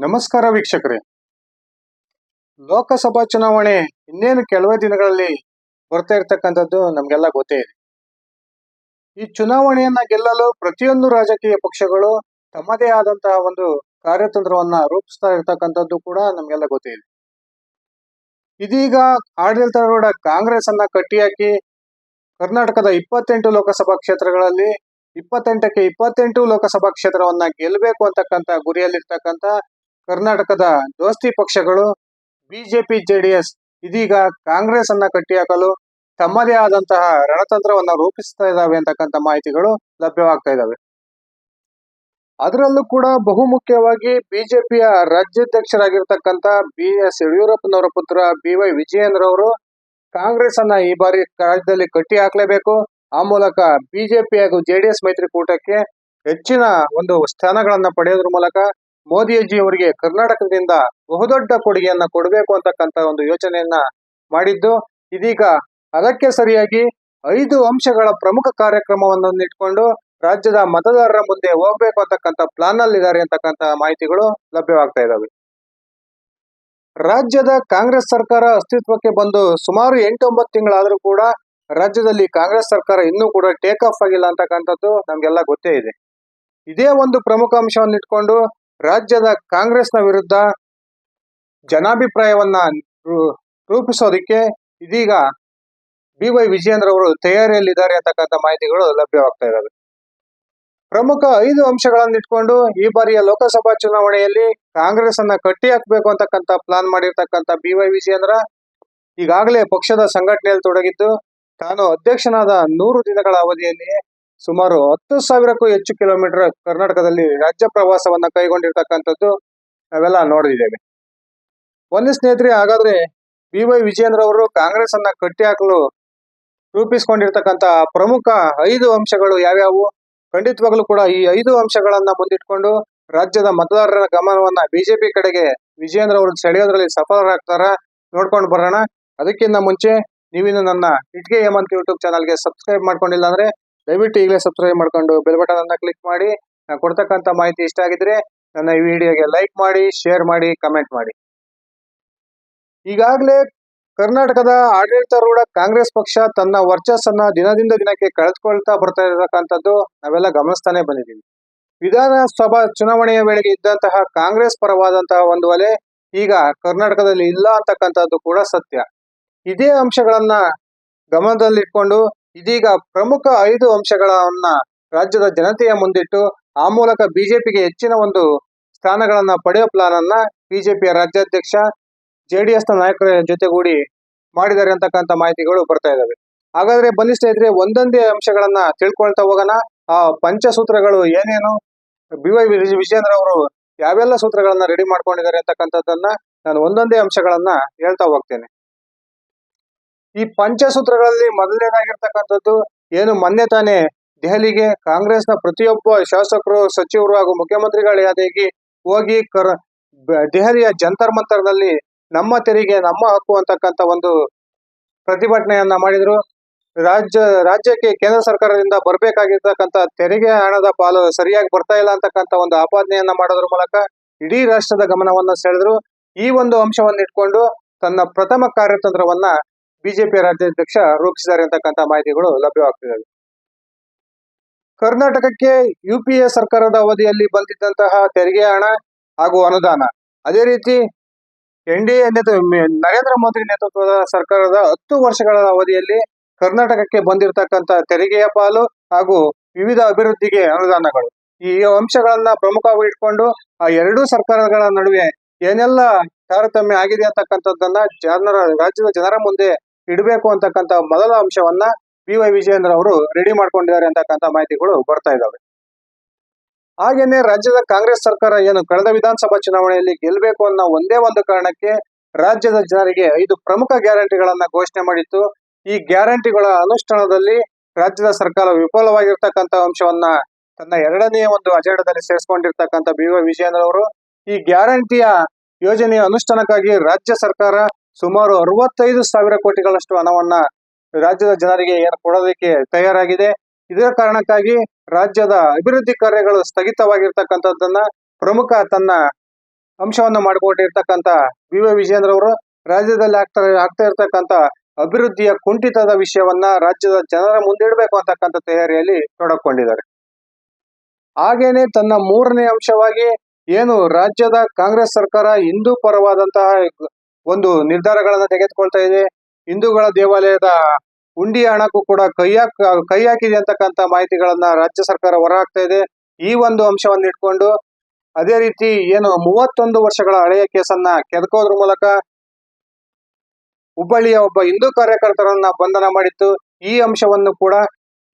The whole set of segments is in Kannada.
ನಮಸ್ಕಾರ ವೀಕ್ಷಕರೇ. ಲೋಕಸಭಾ ಚುನಾವಣೆ ಇನ್ನೇನು ಕೆಲವೇ ದಿನಗಳಲ್ಲಿ ಬರ್ತಾ ಇರ್ತಕ್ಕಂಥದ್ದು ನಮಗೆಲ್ಲ ಗೊತ್ತೇ ಇದೆ. ಈ ಚುನಾವಣೆಯನ್ನ ಗೆಲ್ಲಲು ಪ್ರತಿಯೊಂದು ರಾಜಕೀಯ ಪಕ್ಷಗಳು ತಮ್ಮದೇ ಆದಂತಹ ಒಂದು ಕಾರ್ಯತಂತ್ರವನ್ನ ರೂಪಿಸ್ತಾ ಇರ್ತಕ್ಕಂಥದ್ದು ಕೂಡ ನಮಗೆಲ್ಲ ಗೊತ್ತೇ ಇದೆ. ಇದೀಗ ಆಡಳಿತಾರೂಢ ಕಾಂಗ್ರೆಸ್ ಅನ್ನ ಕಟ್ಟಿಹಾಕಿ ಕರ್ನಾಟಕದ ಇಪ್ಪತ್ತೆಂಟು ಲೋಕಸಭಾ ಕ್ಷೇತ್ರಗಳಲ್ಲಿ ಇಪ್ಪತ್ತೆಂಟಕ್ಕೆ ಇಪ್ಪತ್ತೆಂಟು ಲೋಕಸಭಾ ಕ್ಷೇತ್ರವನ್ನ ಗೆಲ್ಲಬೇಕು ಅಂತಕ್ಕಂಥ ಗುರಿಯಲ್ಲಿರ್ತಕ್ಕಂಥ ಕರ್ನಾಟಕದ ದೋಸ್ತಿ ಪಕ್ಷಗಳು, ಬಿಜೆಪಿ, ಜೆಡಿಎಸ್ ಇದೀಗ ಕಾಂಗ್ರೆಸ್ ಅನ್ನ ಕಟ್ಟಿಹಾಕಲು ತಮ್ಮದೇ ಆದಂತಹ ರಣತಂತ್ರವನ್ನ ರೂಪಿಸ್ತಾ ಇದ್ದಾವೆ ಅಂತಕ್ಕಂಥ ಮಾಹಿತಿಗಳು ಲಭ್ಯವಾಗ್ತಾ ಇದ್ದಾವೆ ಅದರಲ್ಲೂ ಕೂಡ ಬಹುಮುಖ್ಯವಾಗಿ ಬಿಜೆಪಿಯ ರಾಜ್ಯಾಧ್ಯಕ್ಷರಾಗಿರ್ತಕ್ಕಂಥ ಬಿ ಎಸ್ ಯಡಿಯೂರಪ್ಪನವರ ಪುತ್ರ ಬಿ ವೈ ವಿಜಯೇಂದ್ರ ಅವರು ಕಾಂಗ್ರೆಸ್ ಅನ್ನ ಈ ಬಾರಿ ರಾಜ್ಯದಲ್ಲಿ ಕಟ್ಟಿ ಹಾಕಲೇಬೇಕು ಆ ಮೂಲಕ ಬಿಜೆಪಿ ಹಾಗೂ ಜೆಡಿಎಸ್ ಮೈತ್ರಿಕೂಟಕ್ಕೆ ಹೆಚ್ಚಿನ ಒಂದು ಸ್ಥಾನಗಳನ್ನ ಪಡೆಯೋದ್ರ ಮೂಲಕ ಮೋದಿಯಜ್ಜಿ ಅವರಿಗೆ ಕರ್ನಾಟಕದಿಂದ ಬಹುದೊಡ್ಡ ಕೊಡುಗೆಯನ್ನ ಕೊಡಬೇಕು ಅಂತಕ್ಕಂತ ಒಂದು ಯೋಚನೆಯನ್ನ ಮಾಡಿದ್ದು. ಇದೀಗ ಅದಕ್ಕೆ ಸರಿಯಾಗಿ ಐದು ಅಂಶಗಳ ಪ್ರಮುಖ ಕಾರ್ಯಕ್ರಮವನ್ನು ಇಟ್ಕೊಂಡು ರಾಜ್ಯದ ಮತದಾರರ ಮುಂದೆ ಹೋಗ್ಬೇಕು ಅಂತಕ್ಕಂಥ ಪ್ಲಾನ್ ಅಲ್ಲಿ ಇದ್ದಾರೆ ಅಂತಕ್ಕಂಥ ಮಾಹಿತಿಗಳು ಲಭ್ಯವಾಗ್ತಾ ಇದ್ದಾವೆ ರಾಜ್ಯದ ಕಾಂಗ್ರೆಸ್ ಸರ್ಕಾರ ಅಸ್ತಿತ್ವಕ್ಕೆ ಬಂದು ಸುಮಾರು ಎಂಟೊಂಬತ್ತು ತಿಂಗಳಾದ್ರೂ ಕೂಡ ರಾಜ್ಯದಲ್ಲಿ ಕಾಂಗ್ರೆಸ್ ಸರ್ಕಾರ ಇನ್ನೂ ಕೂಡ ಟೇಕ್ ಆಫ್ ಆಗಿಲ್ಲ ಅಂತಕ್ಕಂಥದ್ದು ನಮ್ಗೆಲ್ಲ ಗೊತ್ತೇ ಇದೆ. ಇದೇ ಒಂದು ಪ್ರಮುಖ ಅಂಶವನ್ನು ಇಟ್ಕೊಂಡು ರಾಜ್ಯದ ಕಾಂಗ್ರೆಸ್ನ ವಿರುದ್ಧ ಜನಾಭಿಪ್ರಾಯವನ್ನ ರೂಪಿಸೋದಕ್ಕೆ ಇದೀಗ ಬಿ ವೈ ವಿಜಯೇಂದ್ರ ಅವರು ತಯಾರಿಯಲ್ಲಿದ್ದಾರೆ ಅಂತಕ್ಕಂಥ ಮಾಹಿತಿಗಳು ಲಭ್ಯವಾಗ್ತಾ ಇದ್ದಾವೆ. ಪ್ರಮುಖ ಐದು ಅಂಶಗಳನ್ನು ಇಟ್ಕೊಂಡು ಈ ಬಾರಿಯ ಲೋಕಸಭಾ ಚುನಾವಣೆಯಲ್ಲಿ ಕಾಂಗ್ರೆಸ್ ಅನ್ನ ಕಟ್ಟಿ ಹಾಕಬೇಕು ಅಂತಕ್ಕಂಥ ಪ್ಲಾನ್ ಮಾಡಿರ್ತಕ್ಕಂಥ ಬಿ ವೈ ವಿಜಯೇಂದ್ರ ಈಗಾಗಲೇ ಪಕ್ಷದ ಸಂಘಟನೆಯಲ್ಲಿ ತೊಡಗಿದ್ದು, ತಾನು ಅಧ್ಯಕ್ಷನಾದ ನೂರು ದಿನಗಳ ಅವಧಿಯಲ್ಲಿ ಸುಮಾರು ಹತ್ತು ಸಾವಿರಕ್ಕೂ ಹೆಚ್ಚು ಕಿಲೋಮೀಟರ್ ಕರ್ನಾಟಕದಲ್ಲಿ ರಾಜ್ಯ ಪ್ರವಾಸವನ್ನ ಕೈಗೊಂಡಿರ್ತಕ್ಕಂಥದ್ದು ನಾವೆಲ್ಲ ನೋಡಿದ್ದೇವೆ. ಒಂದು ಸ್ನೇಹಿತರೆ, ಹಾಗಾದ್ರೆ ಬಿ ವೈ ವಿಜಯೇಂದ್ರ ಅವರು ಕಾಂಗ್ರೆಸ್ ಅನ್ನ ಕಟ್ಟಿ ಹಾಕಲು ರೂಪಿಸಿಕೊಂಡಿರ್ತಕ್ಕಂಥ ಪ್ರಮುಖ ಐದು ಅಂಶಗಳು ಯಾವ್ಯಾವು? ಖಂಡಿತವಾಗ್ಲೂ ಕೂಡ ಈ ಐದು ಅಂಶಗಳನ್ನ ಮುಂದಿಟ್ಕೊಂಡು ರಾಜ್ಯದ ಮತದಾರರ ಗಮನವನ್ನ ಬಿಜೆಪಿ ಕಡೆಗೆ ವಿಜಯೇಂದ್ರ ಅವರು ಸೆಳೆಯೋದ್ರಲ್ಲಿ ಸಫಲರಾಗ್ತಾರ ನೋಡ್ಕೊಂಡು ಬರೋಣ. ಅದಕ್ಕಿಂತ ಮುಂಚೆ ನೀವಿನ್ನು ನನ್ನ ಇಟ್ಗೆ ಹೇಮಂತ್ ಯೂಟ್ಯೂಬ್ ಚಾನಲ್ಗೆ ಸಬ್ಸ್ಕ್ರೈಬ್ ಮಾಡ್ಕೊಂಡಿಲ್ಲ ಅಂದ್ರೆ ದಯವಿಟ್ಟು ಈಗಲೇ ಸಬ್ಸ್ಕ್ರೈಬ್ ಮಾಡ್ಕೊಂಡು ಬೆಲ್ ಬಟನ್ ಅನ್ನ ಕ್ಲಿಕ್ ಮಾಡಿ. ನಾನು ಕೊಡ್ತಕ್ಕಂಥ ಮಾಹಿತಿ ಇಷ್ಟ ಆಗಿದ್ರೆ ನನ್ನ ಈ ವಿಡಿಯೋಗೆ ಲೈಕ್ ಮಾಡಿ ಶೇರ್ ಮಾಡಿ ಕಮೆಂಟ್ ಮಾಡಿ. ಈಗಾಗಲೇ ಕರ್ನಾಟಕದ ಆಡಳಿತಾರೂಢ ಕಾಂಗ್ರೆಸ್ ಪಕ್ಷ ತನ್ನ ವರ್ಚಸ್ಸನ್ನ ದಿನದಿಂದ ದಿನಕ್ಕೆ ಕಳೆದುಕೊಳ್ತಾ ಬರ್ತಾ ಇರತಕ್ಕಂಥದ್ದು ನಾವೆಲ್ಲ ಗಮನಿಸ್ತಾನೆ ಬಂದಿದ್ದೀವಿ. ವಿಧಾನಸಭಾ ಚುನಾವಣೆಯ ವೇಳೆಗೆ ಇದ್ದಂತಹ ಕಾಂಗ್ರೆಸ್ ಪರವಾದಂತಹ ಒಂದು ಒಲೆ ಈಗ ಕರ್ನಾಟಕದಲ್ಲಿ ಇಲ್ಲ ಅಂತಕ್ಕಂಥದ್ದು ಕೂಡ ಸತ್ಯ. ಇದೇ ಅಂಶಗಳನ್ನ ಗಮನದಲ್ಲಿಟ್ಕೊಂಡು ಇದೀಗ ಪ್ರಮುಖ ಐದು ಅಂಶಗಳನ್ನ ರಾಜ್ಯದ ಜನತೆಯ ಮುಂದಿಟ್ಟು ಆ ಮೂಲಕ ಬಿಜೆಪಿಗೆ ಹೆಚ್ಚಿನ ಒಂದು ಸ್ಥಾನಗಳನ್ನ ಪಡೆಯೋ ಪ್ಲಾನ್ ಅನ್ನ ಬಿಜೆಪಿಯ ರಾಜ್ಯಾಧ್ಯಕ್ಷ ಜೆಡಿಎಸ್ನ ನಾಯಕರ ಜೊತೆಗೂಡಿ ಮಾಡಿದ್ದಾರೆ ಅಂತಕ್ಕಂಥ ಮಾಹಿತಿಗಳು ಬರ್ತಾ ಇದಾವೆ. ಹಾಗಾದ್ರೆ ಬನ್ನಿ ಸ್ನೇಹಿತರೆ, ಒಂದೊಂದೇ ಅಂಶಗಳನ್ನ ತಿಳ್ಕೊಳ್ತಾ ಹೋಗೋಣ. ಆ ಪಂಚಸೂತ್ರಗಳು ಏನೇನು? ಬಿ ವೈ ವಿಜೇಂದ್ರ ಅವರು ಯಾವೆಲ್ಲ ಸೂತ್ರಗಳನ್ನ ರೆಡಿ ಮಾಡ್ಕೊಂಡಿದ್ದಾರೆ ಅಂತಕ್ಕಂಥದ್ದನ್ನ ನಾನು ಒಂದೊಂದೇ ಅಂಶಗಳನ್ನ ಹೇಳ್ತಾ ಹೋಗ್ತೇನೆ. ಈ ಪಂಚಸೂತ್ರಗಳಲ್ಲಿ ಮೊದಲನೇದಾಗಿರ್ತಕ್ಕಂಥದ್ದು ಏನು ಮೊನ್ನೆ ತಾನೇ ದೆಹಲಿಗೆ ಕಾಂಗ್ರೆಸ್ನ ಪ್ರತಿಯೊಬ್ಬ ಶಾಸಕರು, ಸಚಿವರು ಹಾಗೂ ಮುಖ್ಯಮಂತ್ರಿಗಳ ಯಾದಾಗಿ ಹೋಗಿ ಕರ ದೆಹಲಿಯ ಜಂತರ್ ಮಂತರದಲ್ಲಿ ನಮ್ಮ ತೆರಿಗೆ, ನಮ್ಮ ಹಕ್ಕು ಅಂತಕ್ಕಂಥ ಒಂದು ಪ್ರತಿಭಟನೆಯನ್ನ ಮಾಡಿದ್ರು. ರಾಜ್ಯ, ರಾಜ್ಯಕ್ಕೆ ಕೇಂದ್ರ ಸರ್ಕಾರದಿಂದ ಬರಬೇಕಾಗಿರ್ತಕ್ಕಂಥ ತೆರಿಗೆ ಹಣದ ಪಾಲು ಸರಿಯಾಗಿ ಬರ್ತಾ ಇಲ್ಲ ಅಂತಕ್ಕಂಥ ಒಂದು ಆಪಾದನೆಯನ್ನ ಮಾಡೋದ್ರ ಮೂಲಕ ಇಡೀ ರಾಷ್ಟ್ರದ ಗಮನವನ್ನ ಸೆಳೆದ್ರು. ಈ ಒಂದು ಅಂಶವನ್ನ ಇಟ್ಕೊಂಡು ತನ್ನ ಪ್ರಥಮ ಕಾರ್ಯತಂತ್ರವನ್ನ ಬಿಜೆಪಿ ರಾಜ್ಯಾಧ್ಯಕ್ಷ ರೂಪಿಸಿದ್ದಾರೆ ಅಂತಕ್ಕಂಥ ಮಾಹಿತಿಗಳು ಲಭ್ಯವಾಗ್ತಿದ್ದಾವೆ. ಕರ್ನಾಟಕಕ್ಕೆ ಯುಪಿಎ ಸರ್ಕಾರದ ಅವಧಿಯಲ್ಲಿ ಬಂದಿದ್ದಂತಹ ತೆರಿಗೆ ಹಣ ಹಾಗೂ ಅನುದಾನ. ಅದೇ ರೀತಿ N D A Narendra Modi ನೇತೃತ್ವದ ಸರ್ಕಾರದ ಹತ್ತು ವರ್ಷಗಳ ಅವಧಿಯಲ್ಲಿ ಕರ್ನಾಟಕಕ್ಕೆ ಬಂದಿರತಕ್ಕಂತ ತೆರಿಗೆಯ ಪಾಲು ಹಾಗೂ ವಿವಿಧ ಅಭಿವೃದ್ಧಿಗೆ ಅನುದಾನಗಳು. ಈ ಅಂಶಗಳನ್ನ ಪ್ರಮುಖವಾಗಿ ಇಟ್ಕೊಂಡು ಆ ಎರಡೂ ಸರ್ಕಾರಗಳ ನಡುವೆ ಏನೆಲ್ಲ ತಾರತಮ್ಯ ಆಗಿದೆ ಅಂತಕ್ಕಂಥದ್ದನ್ನ ಜನರ, ರಾಜ್ಯದ ಜನರ ಮುಂದೆ ಇಡಬೇಕು ಅಂತಕ್ಕಂಥ ಮೊದಲ ಅಂಶವನ್ನ ಬಿ ವೈ ವಿಜಯೇಂದ್ರ ಅವರು ರೆಡಿ ಮಾಡ್ಕೊಂಡಿದ್ದಾರೆ ಅಂತಕ್ಕಂಥ ಮಾಹಿತಿಗಳು ಬರ್ತಾ ಇದ್ದಾವೆ ಹಾಗೇನೆ ರಾಜ್ಯದ ಕಾಂಗ್ರೆಸ್ ಸರ್ಕಾರ ಏನು ಕಳೆದ ವಿಧಾನಸಭಾ ಚುನಾವಣೆಯಲ್ಲಿ ಗೆಲ್ಲಬೇಕು ಅನ್ನೋ ಒಂದೇ ಒಂದು ಕಾರಣಕ್ಕೆ ರಾಜ್ಯದ ಜನರಿಗೆ ಐದು ಪ್ರಮುಖ ಗ್ಯಾರಂಟಿಗಳನ್ನ ಘೋಷಣೆ ಮಾಡಿತ್ತು. ಈ ಗ್ಯಾರಂಟಿಗಳ ಅನುಷ್ಠಾನದಲ್ಲಿ ರಾಜ್ಯದ ಸರ್ಕಾರ ವಿಫಲವಾಗಿರ್ತಕ್ಕಂಥ ಅಂಶವನ್ನ ತನ್ನ ಎರಡನೇ ಒಂದು ಅಜೆಂಡಾದಲ್ಲಿ ಸೇರಿಸಿಕೊಂಡಿರ್ತಕ್ಕಂಥ ಬಿ ವೈ ವಿಜಯೇಂದ್ರ ಅವರು ಈ ಗ್ಯಾರಂಟಿಯ ಯೋಜನೆಯ ಅನುಷ್ಠಾನಕ್ಕಾಗಿ ರಾಜ್ಯ ಸರ್ಕಾರ ಸುಮಾರು ಅರವತ್ತೈದು ಸಾವಿರ ಕೋಟಿಗಳಷ್ಟು ಹಣವನ್ನ ರಾಜ್ಯದ ಜನರಿಗೆ ಏನು ಕೊಡೋದಕ್ಕೆ ತಯಾರಾಗಿದೆ. ಇದರ ಕಾರಣಕ್ಕಾಗಿ ರಾಜ್ಯದ ಅಭಿವೃದ್ಧಿ ಕಾರ್ಯಗಳು ಸ್ಥಗಿತವಾಗಿರ್ತಕ್ಕಂಥದ್ದನ್ನ ಪ್ರಮುಖ ತನ್ನ ಅಂಶವನ್ನು ಮಾಡಿಕೊಂಡಿರ್ತಕ್ಕಂಥ ವಿ ವಿ ವಿಜೇಂದ್ರ ಅವರು ರಾಜ್ಯದಲ್ಲಿ ಆಗ್ತಾ ಆಗ್ತಾ ಇರ್ತಕ್ಕಂಥ ಅಭಿವೃದ್ಧಿಯ ಕುಂಠಿತದ ವಿಷಯವನ್ನ ರಾಜ್ಯದ ಜನರ ಮುಂದಿಡಬೇಕು ಅಂತಕ್ಕಂಥ ತಯಾರಿಯಲ್ಲಿ ತೊಡಕೊಂಡಿದ್ದಾರೆ. ಹಾಗೇನೆ ತನ್ನ ಮೂರನೇ ಅಂಶವಾಗಿ ಏನು ರಾಜ್ಯದ ಕಾಂಗ್ರೆಸ್ ಸರ್ಕಾರ ಹಿಂದೂ ಪರವಾದಂತಹ ಒಂದು ನಿರ್ಧಾರಗಳನ್ನು ತೆಗೆದುಕೊಳ್ತಾ ಇದೆ. ಹಿಂದೂಗಳ ದೇವಾಲಯದ ಹುಂಡಿ ಹಣಕ್ಕೂ ಕೂಡ ಕೈ ಹಾಕ್, ಕೈ ಹಾಕಿದೆ ಅಂತಕ್ಕಂಥ ಮಾಹಿತಿಗಳನ್ನ ರಾಜ್ಯ ಸರ್ಕಾರ ಹೊರಹಾಕ್ತಾ ಇದೆ. ಈ ಒಂದು ಅಂಶವನ್ನು ಇಟ್ಕೊಂಡು ಅದೇ ರೀತಿ ಏನು ಮೂವತ್ತೊಂದು ವರ್ಷಗಳ ಹಳೆಯ ಕೇಸನ್ನ ಕೆದಕೋದ್ರ ಮೂಲಕ ಹುಬ್ಬಳ್ಳಿಯ ಒಬ್ಬ ಹಿಂದೂ ಕಾರ್ಯಕರ್ತರನ್ನ ಬಂಧನ ಮಾಡಿತ್ತು. ಈ ಅಂಶವನ್ನು ಕೂಡ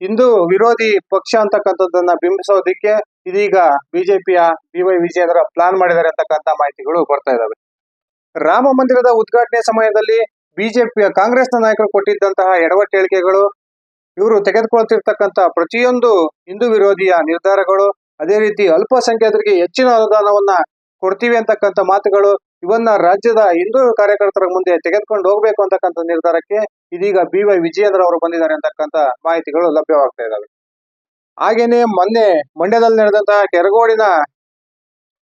ಹಿಂದೂ ವಿರೋಧಿ ಪಕ್ಷ ಅಂತಕ್ಕಂಥದ್ದನ್ನ ಬಿಂಬಿಸೋದಿಕ್ಕೆ ಇದೀಗ ಬಿಜೆಪಿಯ ಬಿ ವೈ ವಿಜಯೇಂದ್ರ ಪ್ಲಾನ್ ಮಾಡಿದ್ದಾರೆ ಅಂತಕ್ಕಂಥ ಮಾಹಿತಿಗಳು ಬರ್ತಾ ಇದಾವೆ. ರಾಮ ಮಂದಿರದ ಉದ್ಘಾಟನೆ ಸಮಯದಲ್ಲಿ ಬಿಜೆಪಿಯ ಕಾಂಗ್ರೆಸ್ನ ನಾಯಕರು ಕೊಟ್ಟಿದ್ದಂತಹ ಎಡವಟ್ಟು ಹೇಳಿಕೆಗಳು, ಇವರು ತೆಗೆದುಕೊಳ್ತಿರ್ತಕ್ಕಂಥ ಪ್ರತಿಯೊಂದು ಹಿಂದೂ ವಿರೋಧಿಯ ನಿರ್ಧಾರಗಳು, ಅದೇ ರೀತಿ ಅಲ್ಪಸಂಖ್ಯಾತರಿಗೆ ಹೆಚ್ಚಿನ ಅನುದಾನವನ್ನ ಕೊಡ್ತೀವಿ ಅಂತಕ್ಕಂಥ ಮಾತುಗಳು, ಇವನ್ನ ರಾಜ್ಯದ ಹಿಂದೂ ಕಾರ್ಯಕರ್ತರ ಮುಂದೆ ತೆಗೆದುಕೊಂಡು ಹೋಗ್ಬೇಕು ಅಂತಕ್ಕಂಥ ನಿರ್ಧಾರಕ್ಕೆ ಇದೀಗ ಬಿ ವೈ ವಿಜಯೇಂದ್ರ ಅವರು ಬಂದಿದ್ದಾರೆ ಅಂತಕ್ಕಂಥ ಮಾಹಿತಿಗಳು ಲಭ್ಯವಾಗ್ತಾ ಇದ್ದಾವೆ. ಹಾಗೇನೆ ಮೊನ್ನೆ ಮಂಡ್ಯದಲ್ಲಿ ನಡೆದಂತಹ ಕೆರಗೋಡಿನ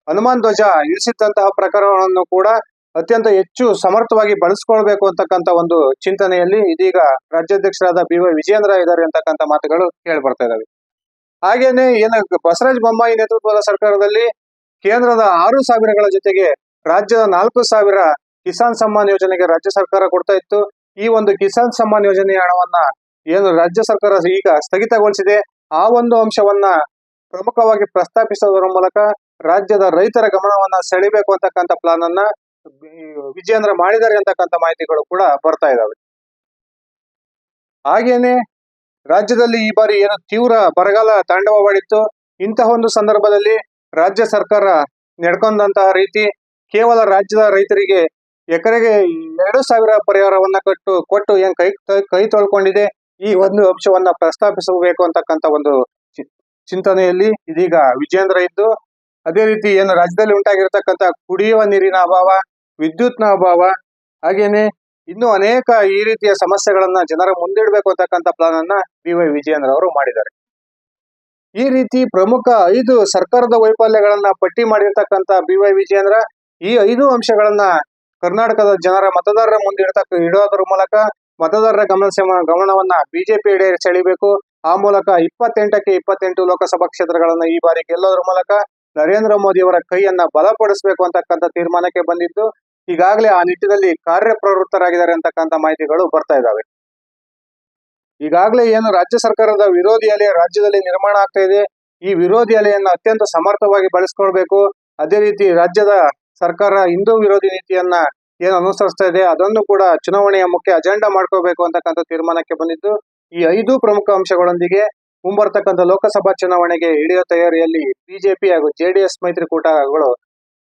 ಹನುಮಾನ್ ಧ್ವಜ ಇಳಿಸಿದ್ದಂತಹ ಪ್ರಕರಣವನ್ನು ಕೂಡ ಅತ್ಯಂತ ಹೆಚ್ಚು ಸಮರ್ಥವಾಗಿ ಬಳಸ್ಕೊಳ್ಬೇಕು ಅಂತಕ್ಕಂಥ ಒಂದು ಚಿಂತನೆಯಲ್ಲಿ ಇದೀಗ ರಾಜ್ಯಾಧ್ಯಕ್ಷರಾದ ಬಿ ವೈ ವಿಜಯೇಂದ್ರ ಇದ್ದಾರೆ ಅಂತಕ್ಕಂಥ ಮಾತುಗಳು ಕೇಳಿ ಬರ್ತಾ ಇದಾವೆ. ಹಾಗೇನೆ ಏನು ಬಸವರಾಜ ಬೊಮ್ಮಾಯಿ ನೇತೃತ್ವದ ಸರ್ಕಾರದಲ್ಲಿ ಕೇಂದ್ರದ ಆರು ಸಾವಿರಗಳ ಜೊತೆಗೆ ರಾಜ್ಯದ ನಾಲ್ಕು ಸಾವಿರ ಕಿಸಾನ್ ಸಮ್ಮಾನ್ ಯೋಜನೆಗೆ ರಾಜ್ಯ ಸರ್ಕಾರ ಕೊಡ್ತಾ ಇತ್ತು. ಈ ಒಂದು ಕಿಸಾನ್ ಸಮ್ಮಾನ್ ಯೋಜನೆಯ ಹಣವನ್ನ ಏನು ರಾಜ್ಯ ಸರ್ಕಾರ ಈಗ ಸ್ಥಗಿತಗೊಳಿಸಿದೆ. ಆ ಒಂದು ಅಂಶವನ್ನ ಪ್ರಮುಖವಾಗಿ ಪ್ರಸ್ತಾಪಿಸುವುದರ ಮೂಲಕ ರಾಜ್ಯದ ರೈತರ ಗಮನವನ್ನ ಸೆಳಿಬೇಕು ಅಂತಕ್ಕಂಥ ಪ್ಲಾನ್ ಅನ್ನ ವಿಜಯೇಂದ್ರ ಮಾಡಿದ್ದಾರೆ ಅಂತಕ್ಕಂಥ ಮಾಹಿತಿಗಳು ಕೂಡ ಬರ್ತಾ ಇದಾವೆ. ಹಾಗೇನೆ ರಾಜ್ಯದಲ್ಲಿ ಈ ಬಾರಿ ಏನು ತೀವ್ರ ಬರಗಾಲ ತಾಂಡವವಾಡಿತ್ತು ಇಂತಹ ಒಂದು ಸಂದರ್ಭದಲ್ಲಿ ರಾಜ್ಯ ಸರ್ಕಾರ ನಡ್ಕೊಂಡಂತಹ ರೀತಿ ಕೇವಲ ರಾಜ್ಯದ ರೈತರಿಗೆ ಎಕರೆಗೆ ಎರಡು ಸಾವಿರ ಪರಿಹಾರವನ್ನ ಕೊಟ್ಟು ಕೊಟ್ಟು ಏನ್ ಕೈ ಕೈ ತೊಳ್ಕೊಂಡಿದೆ. ಈ ಒಂದು ಅಂಶವನ್ನ ಪ್ರಸ್ತಾಪಿಸಬೇಕು ಅಂತಕ್ಕಂಥ ಒಂದು ಚಿಂತನೆಯಲ್ಲಿ ಇದೀಗ ವಿಜೇಂದ್ರ ಇದ್ದು, ಅದೇ ರೀತಿ ಏನು ರಾಜ್ಯದಲ್ಲಿ ಉಂಟಾಗಿರ್ತಕ್ಕಂಥ ಕುಡಿಯುವ ನೀರಿನ ಅಭಾವ ವಿದ್ಯುತ್ನ ಅಭಾವ. ಹಾಗೇನೆ ಇನ್ನು ಅನೇಕ ಈ ರೀತಿಯ ಸಮಸ್ಯೆಗಳನ್ನ ಜನರ ಮುಂದಿಡಬೇಕು ಅಂತಕ್ಕಂಥ ಪ್ಲಾನ್ ಅನ್ನ ಬಿ ವೈ ವಿಜಯೇಂದ್ರ ಅವರು ಮಾಡಿದ್ದಾರೆ. ಈ ರೀತಿ ಪ್ರಮುಖ ಐದು ಸರ್ಕಾರದ ವೈಫಲ್ಯಗಳನ್ನ ಪಟ್ಟಿ ಮಾಡಿರ್ತಕ್ಕಂಥ ಬಿ ವೈ ವಿಜಯೇಂದ್ರ ಈ ಐದು ಅಂಶಗಳನ್ನ ಕರ್ನಾಟಕದ ಜನರ ಮತದಾರರ ಮುಂದಿಡ್ತಕ್ಕ ಇಡೋದ್ರ ಮೂಲಕ ಮತದಾರರ ಗಮನ ಗಮನವನ್ನ ಬಿಜೆಪಿ ಸೆಳಿಬೇಕು. ಆ ಮೂಲಕ ಇಪ್ಪತ್ತೆಂಟಕ್ಕೆ ಇಪ್ಪತ್ತೆಂಟು ಲೋಕಸಭಾ ಕ್ಷೇತ್ರಗಳನ್ನ ಈ ಬಾರಿ ಗೆಲ್ಲೋದ್ರ ಮೂಲಕ ನರೇಂದ್ರ ಮೋದಿ ಅವರ ಕೈಯನ್ನ ಬಲಪಡಿಸಬೇಕು ಅಂತಕ್ಕಂಥ ತೀರ್ಮಾನಕ್ಕೆ ಬಂದಿದ್ದು ಈಗಾಗಲೇ ಆ ನಿಟ್ಟಿನಲ್ಲಿ ಕಾರ್ಯಪ್ರವೃತ್ತರಾಗಿದ್ದಾರೆ ಅಂತಕ್ಕಂಥ ಮಾಹಿತಿಗಳು ಬರ್ತಾ ಇದ್ದಾವೆ. ಈಗಾಗಲೇ ಏನು ರಾಜ್ಯ ಸರ್ಕಾರದ ವಿರೋಧಿ ಅಲೆ ರಾಜ್ಯದಲ್ಲಿ ನಿರ್ಮಾಣ ಆಗ್ತಾ ಇದೆ. ಈ ವಿರೋಧಿ ಅಲೆಯನ್ನು ಅತ್ಯಂತ ಸಮರ್ಥವಾಗಿ ಬಳಸ್ಕೊಳ್ಬೇಕು. ಅದೇ ರೀತಿ ರಾಜ್ಯದ ಸರ್ಕಾರ ಹಿಂದೂ ವಿರೋಧಿ ನೀತಿಯನ್ನ ಏನು ಅನುಸರಿಸ್ತಾ ಇದೆ, ಅದನ್ನು ಕೂಡ ಚುನಾವಣೆಯ ಮುಖ್ಯ ಅಜೆಂಡಾ ಮಾಡ್ಕೋಬೇಕು ಅಂತಕ್ಕಂಥ ತೀರ್ಮಾನಕ್ಕೆ ಬಂದಿದ್ದು, ಈ ಐದು ಪ್ರಮುಖ ಅಂಶಗಳೊಂದಿಗೆ ಮುಂಬರ್ತಕ್ಕಂಥ ಲೋಕಸಭಾ ಚುನಾವಣೆಗೆ ಹಿಡಿಯೋ ತಯಾರಿಯಲ್ಲಿ ಬಿಜೆಪಿ ಹಾಗೂ ಜೆಡಿಎಸ್ ಮೈತ್ರಿಕೂಟಗಳು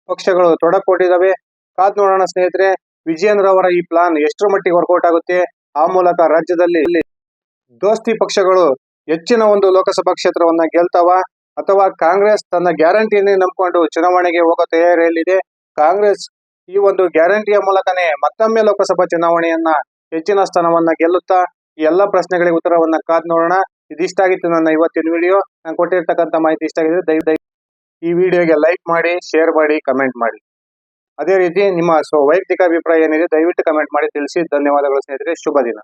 ಪಕ್ಷಗಳು ತೊಡಕೊಂಡಿದ್ದಾವೆ ಕಾದ್ ನೋಡೋಣ ಸ್ನೇಹಿತರೆ, ವಿಜಯೇಂದ್ರ ಅವರ ಈ ಪ್ಲಾನ್ ಎಷ್ಟರ ಮಟ್ಟಿಗೆ ವರ್ಕೌಟ್ ಆಗುತ್ತೆ? ಆ ಮೂಲಕ ರಾಜ್ಯದಲ್ಲಿ ದೋಸ್ತಿ ಪಕ್ಷಗಳು ಹೆಚ್ಚಿನ ಒಂದು ಲೋಕಸಭಾ ಕ್ಷೇತ್ರವನ್ನ ಗೆಲ್ತಾವ? ಅಥವಾ ಕಾಂಗ್ರೆಸ್ ತನ್ನ ಗ್ಯಾರಂಟಿಯನ್ನೇ ನಂಬಿಕೊಂಡು ಚುನಾವಣೆಗೆ ಹೋಗೋ ತಯಾರಿಯಲ್ಲಿದೆ? ಕಾಂಗ್ರೆಸ್ ಈ ಒಂದು ಗ್ಯಾರಂಟಿಯ ಮೂಲಕನೇ ಮತ್ತೊಮ್ಮೆ ಲೋಕಸಭಾ ಚುನಾವಣೆಯನ್ನ ಹೆಚ್ಚಿನ ಸ್ಥಾನವನ್ನ ಗೆಲ್ಲುತ್ತಾ? ಈ ಎಲ್ಲ ಪ್ರಶ್ನೆಗಳಿಗೆ ಉತ್ತರವನ್ನ ಕಾದ್ ನೋಡೋಣ. ಇದಿಷ್ಟ ಆಗಿತ್ತು ನನ್ನ ಇವತ್ತಿನ ವಿಡಿಯೋ ನಾನು ಕೊಟ್ಟಿರ್ತಕ್ಕಂಥ ಮಾಹಿತಿ ಇಷ್ಟ ಆಗಿದೆ ದಯವಿಟ್ಟು ದಯ ಈ ವಿಡಿಯೋಗೆ ಲೈಕ್ ಮಾಡಿ ಶೇರ್ ಮಾಡಿ ಕಮೆಂಟ್ ಮಾಡಿ. ಅದೇ ರೀತಿ ನಿಮ್ಮ ಸ್ವ ವೈಯಕ್ತಿಕ ಅಭಿಪ್ರಾಯ ಏನಿದೆ ದಯವಿಟ್ಟು ಕಮೆಂಟ್ ಮಾಡಿ. ತಿಳಿಸಿ. ಧನ್ಯವಾದಗಳು ಸ್ನೇಹಿತರೆ. ಶುಭ ದಿನ.